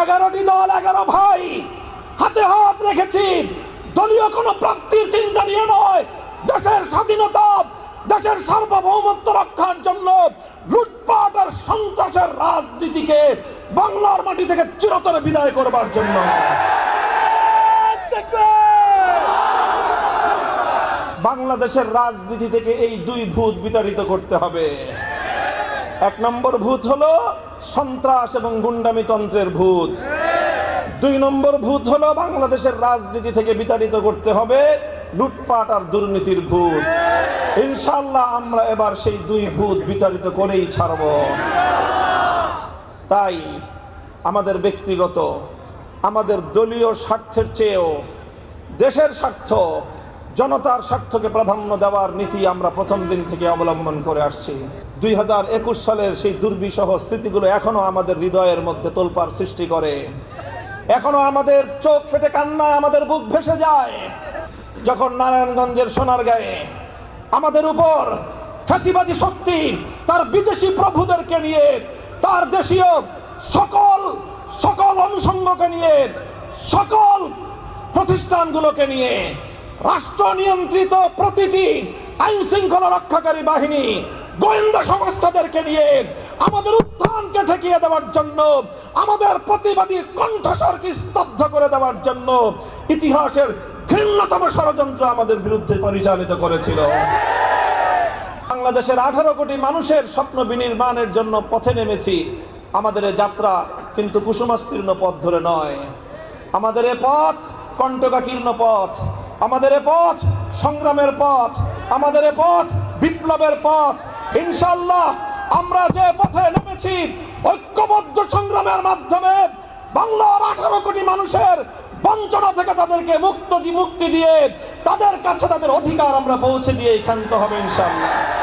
এগারোটি দল, এগারো ভাই, হাতে হাত রেখেছি। দলীয় কোনো প্রাপ্তির চিন্তা নিয়ে নয়। দেশের স্বাধীনতা, দেশের সার্বভৌমত্ব রক্ষার জন্য লুটপাট আর সন্ত্রাসের রাজনীতিকে বাংলার মাটি থেকে চিরতরে বিদায় করবার জন্য। বাংলাদেশের রাজনীতি থেকে এই দুই ভূত বিতাড়িত করতে হবে। এক নম্বর ভূত হলো সন্ত্রাস এবং গুন্ডামি তন্ত্রের ভূত। দুই নম্বর ভূত হলো বাংলাদেশের রাজনীতি থেকে বিতাড়িত করতে হবে, লুটপাট আর দুর্নীতির ভূত। ইনশাল্লাহ আমরা এবার সেই দুই ভূত বিতাড়িত করেই ছাড়ব। তাই আমাদের ব্যক্তিগত, আমাদের দলীয় স্বার্থের চেয়েও দেশের স্বার্থ, জনতার স্বার্থকে প্রাধান্য দেওয়ার নীতি আমরা প্রথম দিন থেকে অবলম্বন করে আসছি। দুই হাজার একুশ সালের সেই দুর্বিষহ স্মৃতিগুলো এখনও আমাদের হৃদয়ের মধ্যে তোলপার সৃষ্টি করে। এখনও আমাদের চোখ ফেটে কান্নায় আমাদের বুক ভেসে যায়। যখন নারায়ণগঞ্জের সোনার গায়ে আমাদের উপর ফ্যাসিবাদী শক্তি তার বিদেশি প্রভুদেরকে নিয়ে, তার দেশীয় সকল সকল অনুষঙ্গকে নিয়ে, সকল প্রতিষ্ঠানগুলোকে নিয়ে রাষ্ট্র নিয়ন্ত্রিত প্রতিটি আইন শৃঙ্খলা রক্ষাকারী বাহিনী গোয়েন্দা সংস্থাদেরকে নিয়ে আমাদের উত্থানকে ঠেকিয়ে দেওয়ার জন্য, আমাদের প্রতিবাদী কণ্ঠস্বরকে স্তব্ধ করে দেওয়ার জন্য ইতিহাসের ঘৃণ্যতম ষড়যন্ত্র আমাদের বিরুদ্ধে পরিচালিত করেছিল। বাংলাদেশের আঠারো কোটি মানুষের স্বপ্ন বিনির্মাণের জন্য পথে নেমেছি। আমাদের যাত্রা কিন্তু কুসুমাস্তীর্ণ পথ ধরে নয়। আমাদের এ পথ কণ্টকাকীর্ণ পথ। আমাদের এ পথ সংগ্রামের পথ। আমাদের এ পথ বিপ্লবের পথ। ইনশাল্লাহ আমরা যে পথে নেমেছি, ঐক্যবদ্ধ সংগ্রামের মাধ্যমে বাংলার আঠারো কোটি মানুষের বঞ্চনা থেকে তাদেরকে মুক্ত মুক্তি দিয়ে তাদের কাছে তাদের অধিকার আমরা পৌঁছে দিয়ে ক্ষান্ত হবে ইনশাল্লাহ